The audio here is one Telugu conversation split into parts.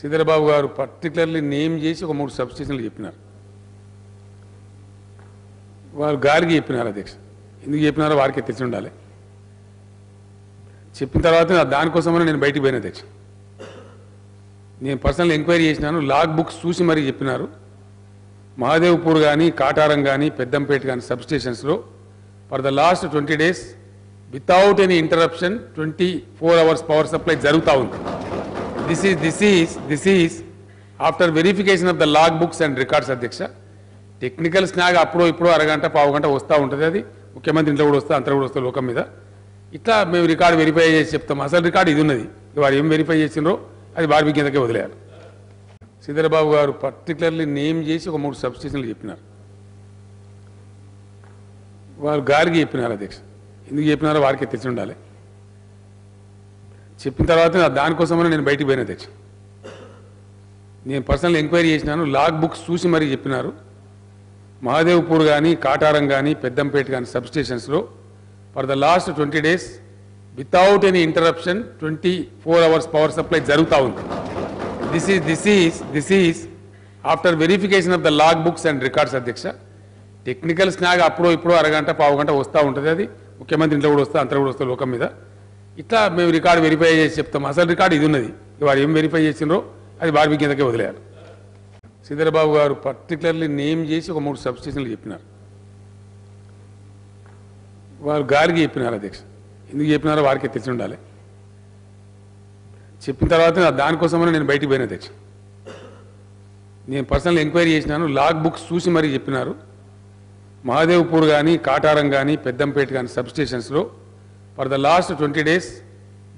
శ్రీధరబాబు గారు పర్టికులర్లీ నేమ్ చేసి ఒక మూడు సబ్స్టేషన్లు చెప్పినారు. వారు గారికి చెప్పినారు అధ్యక్ష. ఎందుకు చెప్పినారో వారికి తెలిసి ఉండాలి. చెప్పిన తర్వాత దానికోసమని నేను బయటికి పోయిన అధ్యక్ష. నేను పర్సనల్ ఎంక్వైరీ చేసినాను లాగ్ బుక్స్ చూసి మరీ చెప్పినారు. మహాదేవ్పూర్ కానీ కాటారం కానీ పెద్దంపేట కానీ సబ్స్టేషన్స్లో for the last twenty days without any interruption twenty four hours power supply జరుగుతూ ఉంది. This is this is this is after verification of the log books and records అధ్యక్ష టెక్నికల్ స్నాగ్ అప్పుడు ఇప్పుడు అరగంట పావు గంట వస్తూ ఉంటుంది అది. ముఖ్యమంత్రి ఇంట్లో కూడా వస్తా అంతా కూడా వస్తుంది లోకం మీద. ఇట్లా మేము రికార్డు వెరిఫై చేసి చెప్తాం. అసలు రికార్డు ఇది ఉన్నది. వారు ఏం వెరిఫై చేసినారో అది బార్బీ కిందకే వదిలేయాలి. సిద్ధరబాబు గారు పర్టికులర్లీ నేమ్ చేసి ఒక మూడు సబ్స్టేషన్లు చెప్పినారు. వారు గారికి చెప్పినారు అధ్యక్ష. ఎందుకు చెప్పినారో వారికి తెలిసి ఉండాలి. చెప్పిన తర్వాత దానికోసమని నేను బయటికి పోయిన అధ్యక్ష నేను పర్సనల్ ఎంక్వైరీ చేసినాను లాగ్ బుక్స్ చూసి మరీ చెప్పినారు. మహాదేవ్పూర్ కానీ కాటారం కానీ పెద్దంపేట కానీ సబ్స్టేషన్స్లో for the last twenty days without any interruption twenty four hours power supply జరుగుతూ ఉంది. This is this is this is after verification of the log books and records అధ్యక్ష. టెక్నికల్ స్నాగ్ అప్పుడో ఇప్పుడు అరగంట పావు గంట వస్తూ ఉంటుంది అది. ముఖ్యమంత్రి ఇంట్లో కూడా వస్తా అంతా కూడా వస్తుంది లోకం మీద. ఇట్లా మేము రికార్డు వెరిఫై చేసి చెప్తాం. అసలు రికార్డు ఇది ఉన్నది. వారు ఏం వెరిఫై చేసిండ్రో అది బార్బీ కిందకే వదిలేయాలి. శ్రీధరబాబు గారు పర్టికులర్లీ నేమ్ చేసి ఒక మూడు సబ్స్టేషన్లు చెప్పినారు. వారు గారికి చెప్పినారు అధ్యక్ష. ఎందుకు చెప్పినారో వారికి తెలిసి ఉండాలి చెప్పిన తర్వాత దానికోసమని నేను బయటికి పోయిన అధ్యక్ష. నేను పర్సనల్ ఎంక్వైరీ చేసినాను. లాగ్ బుక్స్ చూసి మరీ చెప్పినారు. మహాదేవ్పూర్ కానీ కాటారం కానీ పెద్దంపేట కానీ సబ్స్టేషన్స్లో for the last twenty days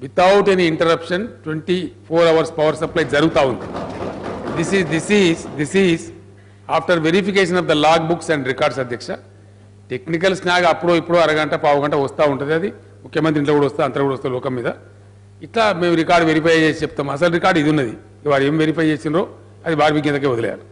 without any interruption twenty four hours power supply జరుగుతూ ఉంది. This is this is this is after verification of the log books and records అధ్యక్ష టెక్నికల్ స్నాగ్ అప్పుడో ఇప్పుడు అరగంట పావు గంట వస్తూ ఉంటుంది అది. ముఖ్యమంత్రి ఇంట్లో కూడా వస్తా అంతా కూడా వస్తుంది లోకం మీద. ఇట్లా మేము రికార్డు వెరిఫై చేసి చెప్తాం. అసలు రికార్డు ఇది ఉన్నది. వారు ఏం వెరిఫై చేసిండ్రో అది బార్బీ కిందకే వదిలేయాలి.